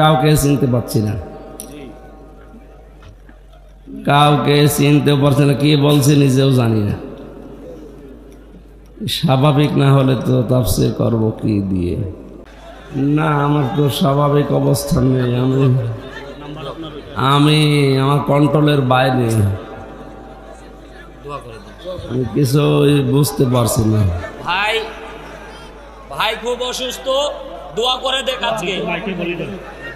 কাউকে চিনতে পারছি না। কাউকে চিনতে পারছি না, কি বলছে নিজেও জানি না। স্বাভাবিক না হলে তো তাফসির করব কি দিয়ে? না, আমার তো স্বাভাবিক অবস্থান নেই, আমি আমি আমার কন্ট্রোলের বাইরে। আমি কিছু বুঝতে পারছি না। ভাই ভাই খুব অসুস্থ, দোয়া করে দেখ আজকে।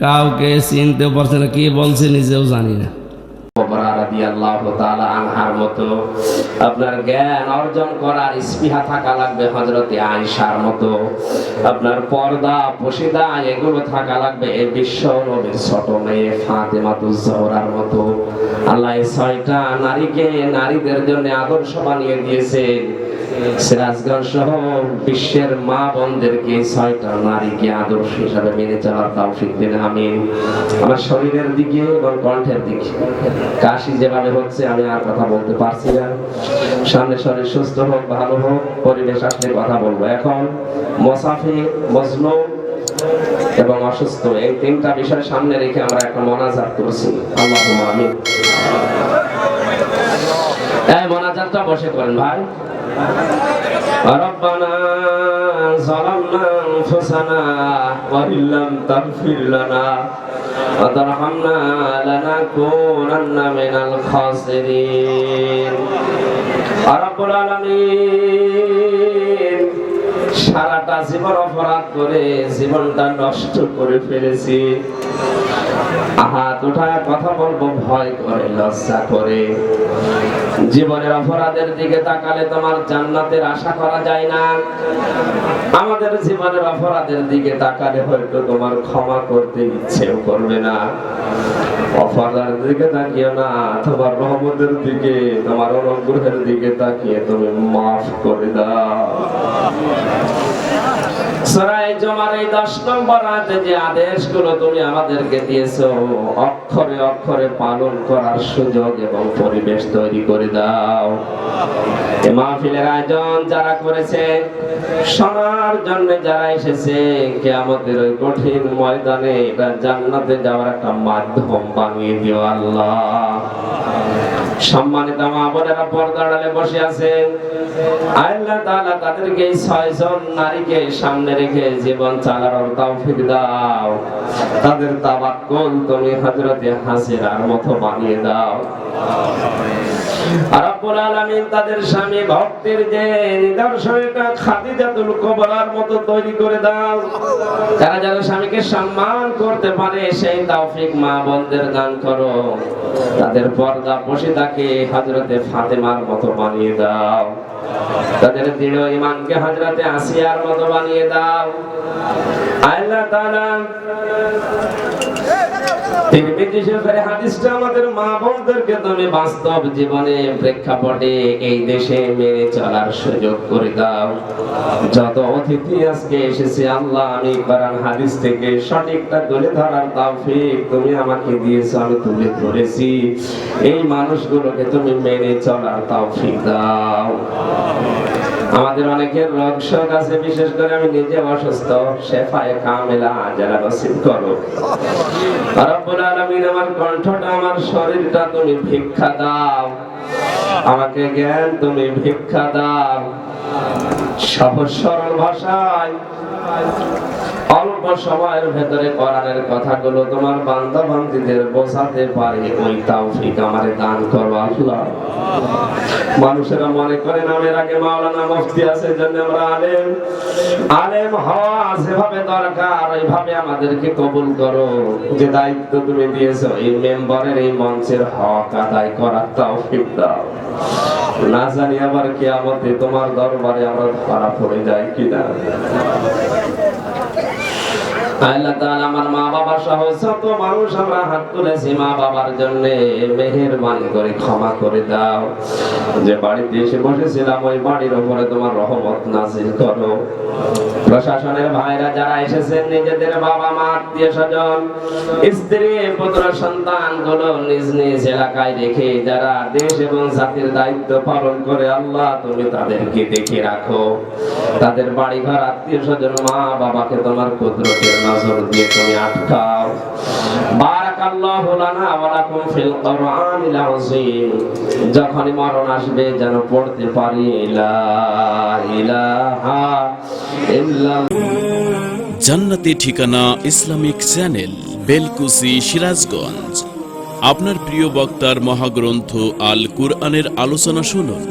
কাউকে চিনতে পারছে না কি বলছে নিজেও জানি না। আনহার মতো আপনার জ্ঞান অর্জন করার স্পৃহা থাকা লাগবে মতো। আপনার পর্দা এগুলো থাকা লাগবে বিশ্ব নবীর ছোট মেয়ে মতো। আল্লাহ ছয়টা নারীকে নারীদের জন্য আদর্শ বানিয়ে দিয়েছে। সিরাজগঞ্জ সহ বিশ্বের মা বোনদেরকে ছয়টা নারীকে আদর্শ হিসাবে মেনে চলার তৌফিক দিন আমি আমার শরীরের দিকে এবং কণ্ঠের দিকে। কাশি যেভাবে হচ্ছে আমি আর কথা বলতে পারছি না সামনে শরীর সুস্থ হোক ভালো হোক পরিবেশ আসলে কথা বলবো এখন মোসাফি মজলুম এবং অসুস্থ এই তিনটা বিষয় সামনে রেখে আমরা একটা মনাজাত করছি আল্লাহ আমি এই মনাজাতটা বসে করেন ভাই ربنا ظلمنا أنفسنا وإن لم تغفر لنا وترحمنا لنكونن من الخاسرين رب العالمين সারাটা জীবন অপরাধ করে জীবনটা নষ্ট করে ফেলেছি হাত উঠায় কথা বলব, ভয় করে, লজ্জা করে। জীবনের অপরাধের দিকে তাকালে তোমার জান্নাতের আশা করা যায় না। আমাদের জীবনের অপরাধের দিকে তাকালে হয়তো তোমার ক্ষমা করতে ইচ্ছেও করবে না। অপরাধের দিকে তাকিও না, তোমার রহমতের দিকে, তোমার অনুগ্রহের দিকে তাকিয়ে তুমি মাফ করে দাও। সরাই জমার এই দশ নম্বর আয়াতে যে আদেশগুলো তুমি আমাদেরকে দিয়েছ, অক্ষরে অক্ষরে পালন করার সুযোগ এবং পরিবেশ তৈরি করে দাও। মাহফিলের আয়োজন যারা করেছে, শোনার জন্য যারা এসেছে ওই কঠিন ময়দানে এটা জান্নাতে যাওয়ার একটা মাধ্যম বানিয়ে দিও আল্লাহ। সম্মানিত মা বোনেরা, পর্দা আড়ালে বসে আল্লাহ তাদেরকে ছয়জন নারীকে সামনে রেখে জীবন চালানোর তৌফিক দাও। তাদের তাবাক্কুল তুমি হযরতে হাসিরার মতো বানিয়ে দাও। রব্বুল আলামিন তাদের স্বামী ভক্তির যে নিদর্শনটা খাদিজাতুল কুবরার মতো তৈরি করে দাও। তারা যেন স্বামীকে সম্মান করতে পারে, সেই তৌফিক মা বোনদের দান করো। তাদের পর্দা পশিদাকে হযরতে ফাতেমার মতো বানিয়ে দাও। তাদের দৃঢ় ইমানকে হযরতে আসিয়ার মতো বানিয়ে দাও। আল্লাহ তুমি এই যত অতিথি আজকে এসেছে, আল্লাহ আমি তুমি আমাকে দিয়েছ, আমি তুলে ধরেছি। এই মানুষগুলোকে তুমি মেনে চলার তৌফিক দাও। আমাদের অনেকের রোগ শোক আছে, বিশেষ করে আমি নিজে অসুস্থ, শেফায় কামেলা, যারা রসিদ করো। রব্বুল আলামিন, আমার কণ্ঠটা, আমার শরীরটা তুমি ভিক্ষা দাও। আমাকে জ্ঞান তুমি ভিক্ষা দাও। সহজ সরল ভাষায় অল্প সময়ের ভেতরে কথাগুলো তোমার বোঝাতে পারি। ওই তৌফিক আমারে দান করো আল্লাহ। মানুষেরা মনে করে নামের আগে মাওলানা মুফতি আছে জন্য আমরা আলেম। আলেম হওয়া যেভাবে দরকার, ওইভাবে আমাদেরকে কবুল করো। যে দায়িত্ব তুমি দিয়েছ, এই মেম্বারের এই মঞ্চের হক আদায় করার তৌফিক দাও। না জানি আবার আমাদের তোমার দরবারে আমরা খারাপ হয়ে যাই কিনা। আল্লাহ তাআলা আমার মা বাবা সহ যত মানুষ আমরা হাত তুলেছি মা বাবার জন্য, মেহেরবানি করে, ক্ষমা করে দাও। যে বাড়িতে এসে বসেছিলাম, ওই বাড়ির উপরে তোমার রহমত নাজিল করো। প্রশাসনের ভাইরা যারা এসেছেন, নিজেদের বাবা মা, আত্মীয় স্বজন, স্ত্রী, পুত্র সন্তানগুলো নিজ নিজ এলাকায় রেখে, যারা দেশ এবং জাতির দায়িত্ব পালন করে, আল্লাহ তুমি তাদেরকে দেখে রাখো। তাদের বাড়ি ঘর আত্মীয় স্বজন মা বাবাকে তোমার কুদরতের নজর যখনই মরণ আসবে যেন পড়তে পারি, লা জান্নাতি ঠিকানা ইসলামিক চ্যানেল, বেলকুসি, সিরাজগঞ্জ। আপনার প্রিয় বক্তার মহাগ্রন্থ আল কুরআনের আলোচনা শুনুন।